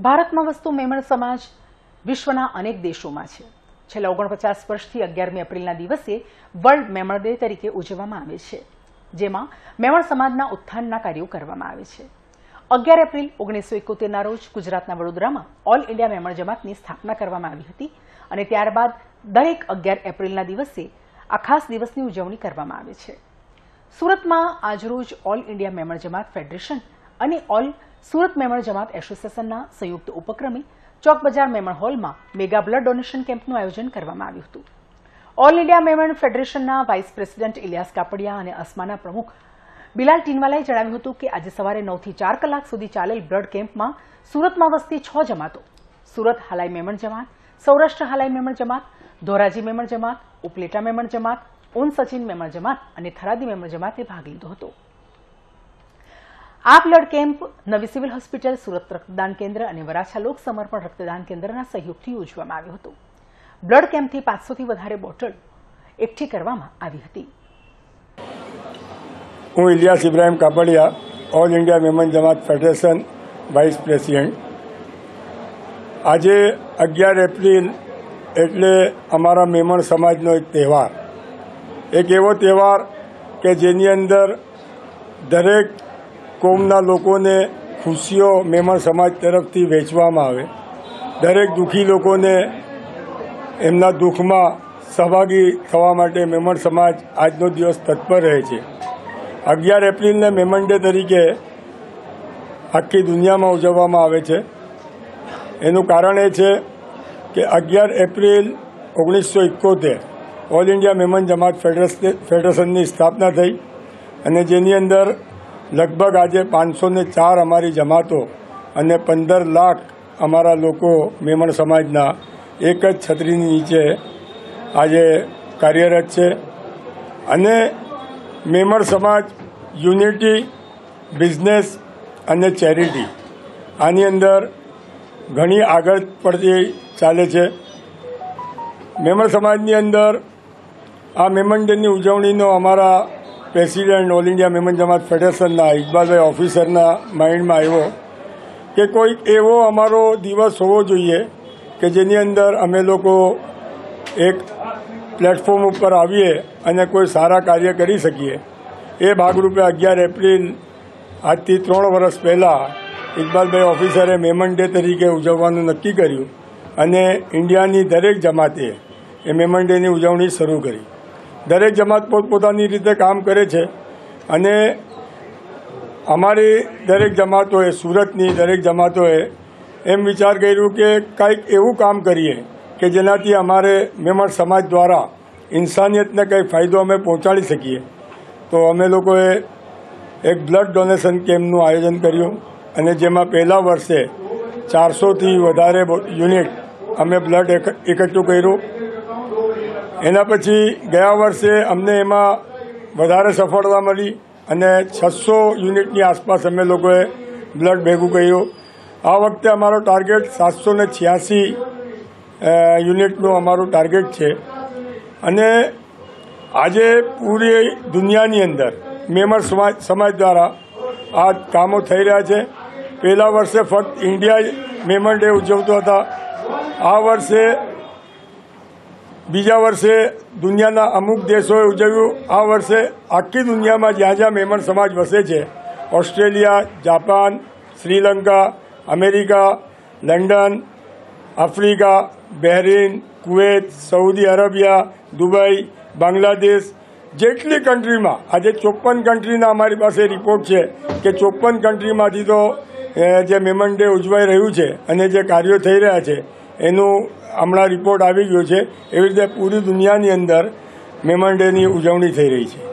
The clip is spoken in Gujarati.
ભારતમાં વસતો મેમણ સમાજ વિશ્વના અનેક દેશોમાં છે. છેલ્લા ઓગણપચાસ વર્ષથી અગિયારમી એપ્રિલના દિવસે વર્લ્ડ મેમણ ડે તરીકે ઉજવવામાં આવે છે, જેમાં મેમણ સમાજના ઉત્થાનના કાર્યો કરવામાં આવે છે. અગિયાર એપ્રિલ ઓગણીસો એકોતેરના રોજ ગુજરાતના વડોદરામાં ઓલ ઇન્ડિયા મેમણ જમાતની સ્થાપના કરવામાં આવી હતી અને ત્યારબાદ દરેક અગિયાર એપ્રિલના દિવસે આ ખાસ દિવસની ઉજવણી કરવામાં આવે છે. સુરતમાં આજરોજ all India Memon Jamaat federation અને ઓલ સુરત મેમણ જમાત એસોસિએશનના સંયુક્ત ઉપક્રમે ચોક બજાર મેમણ હોલમાં મેગા બ્લડ ડોનેશન કેમ્પનું આયોજન કરવામાં આવ્યું હતું. ઓલ ઇન્ડિયા મેમણ ફેડરેશનના વાઇસ પ્રેસિડેન્ટ ઇલિયાસ કાપડિયા અને અસ્માના પ્રમુખ બિલાલ ટીનવાલાએ જણાવ્યું હતું કે આજે સવારે નવથી ચાર કલાક સુધી ચાલેલ બ્લડ કેમ્પમાં સુરતમાં વસતી છ જમાતો સુરત હાલાઈ મેમણ જમાત, સૌરાષ્ટ્ર હાલાઈ મેમણ જમાત, ધોરાજી મેમણ જમાત, ઉપલેટા મેમણ જમાત ઉન સચિન મેમણ જમાત અને થરાદી મેમણ જમાતે ભાગ લીધો હતો. આ બ્લડ કેમ્પ, નવી સિવિલ હોસ્પિટલ, સુરત રક્તદાન કેન્દ્ર અને વરાછા લોક સમર્પણ રક્તદાન કેન્દ્રના સહયોગથી યોજવામાં આવ્યો હતો. બ્લડ કેમ્પથી પાંચસોથી વધારે બોટલ એકઠી કરવામાં આવી હતી. હું Ilyas Ibrahim Kapadia, all India Memon Jamaat federation vice president. આજે અગિયાર એપ્રિલ એટલે અમારા મેમણ સમાજનો એક તહેવાર. એક એવો તહેવાર કે જેની અંદર દરેક કોમના લોકોને ખુશીઓ મેમણ સમાજ તરફથી વેચવામાં આવે. દરેક દુઃખી લોકોને એમના દુઃખમાં સહભાગી થવા માટે મેમણ સમાજ આજનો દિવસ તત્પર રહે છે. અગિયાર એપ્રિલને મેમન ડે તરીકે આખી દુનિયામાં ઉજવવામાં આવે છે. એનું કારણ એ છે કે અગિયાર એપ્રિલ ઓગણીસો એકોતેર ઓલ ઇન્ડિયા મેમન જમાત ફેડરેશનની સ્થાપના થઈ અને જેની અંદર લગભગ આજે પાંચસો ચાર અમારી જમાતો અને પંદર લાખ અમારા લોકો મેમણ સમાજના એક જ છત્રીની નીચે આજે કાર્યરત છે. અને મેમણ સમાજ, યુનિટી, બિઝનેસ અને ચેરિટી આની અંદર ઘણી આગળ પડતી ચાલે છે. મેમણ સમાજની અંદર આ મેમણ ડેની ઉજવણીનો અમારા president all India Memon Jamaat ફેડરેશનના ઇકબાલભાઈ ઓફિસરના માઇન્ડમાં આવ્યો કે કોઈક એવો અમારો દિવસ હોવો જોઈએ કે જેની અંદર અમે લોકો એક પ્લેટફોર્મ ઉપર આવીએ અને કોઈ સારા કાર્ય કરી શકીએ. એ ભાગરૂપે અગિયાર એપ્રિલ, આજથી ત્રણ વર્ષ પહેલાં, ઇકબાલભાઈ ઓફિસરે મેમન ડે તરીકે ઉજવવાનું નક્કી કર્યું અને ઇન્ડિયાની દરેક જમાતે એ મેમન ડેની ઉજવણી શરૂ કરી. દરેક જમાત પોતપોતાની રીતે કામ કરે છે. અને અમારી દરેક જમાતોએ, સુરતની દરેક જમાતોએ એમ વિચાર કર્યું કે કંઈક એવું કામ કરીએ કે જેનાથી અમારે મેમણ સમાજ દ્વારા ઇન્સાનિયતને કંઈ ફાયદો અમે પહોંચાડી શકીએ. તો અમે લોકોએ એક બ્લડ ડોનેશન કેમ્પનું આયોજન કર્યું અને જેમાં પહેલા વર્ષે ચારસોથી વધારે યુનિટ અમે બ્લડ એકઠું કર્યું. એના પછી ગયા વર્ષે અમને એમાં વધારે સફળતા મળી અને છસો યુનિટની આસપાસ અમે લોકોએ બ્લડ ભેગું કર્યું. આ વખતે અમારો ટાર્ગેટ સાતસો ને છ્યાસી યુનિટનું અમારું ટાર્ગેટ છે. અને આજે પૂરી દુનિયાની અંદર મેમર સમાજ દ્વારા આ કામો થઈ રહ્યા છે. પહેલા વર્ષે ફક્ત ઇન્ડિયા મેમર ડે ઉજવતો હતા. આ વર્ષે બીજા વર્ષે દુનિયાના અમુક દેશોએ ઉજવ્યું. આ વર્ષે આખી દુનિયામાં જ્યાં જ્યાં મેમણ સમાજ વસે છે, Australia, Japan, Sri Lanka, America, London, Africa, Bahrain, Kuwait, Saudi Arabia, Dubai, Bangladesh, જેટલી કન્ટ્રીમાં, આજે ચોપન કન્ટ્રીના અમારી પાસે રિપોર્ટ છે કે ચોપન કન્ટ્રીમાંથી તો જે મેમન ડે ઉજવાઈ રહ્યું છે અને જે કાર્યો થઈ રહ્યા છે એનું હમણાં રિપોર્ટ આવી ગયો છે. એવી રીતે પૂરી દુનિયાની અંદર મેમન ડેની ઉજવણી થઈ રહી છે.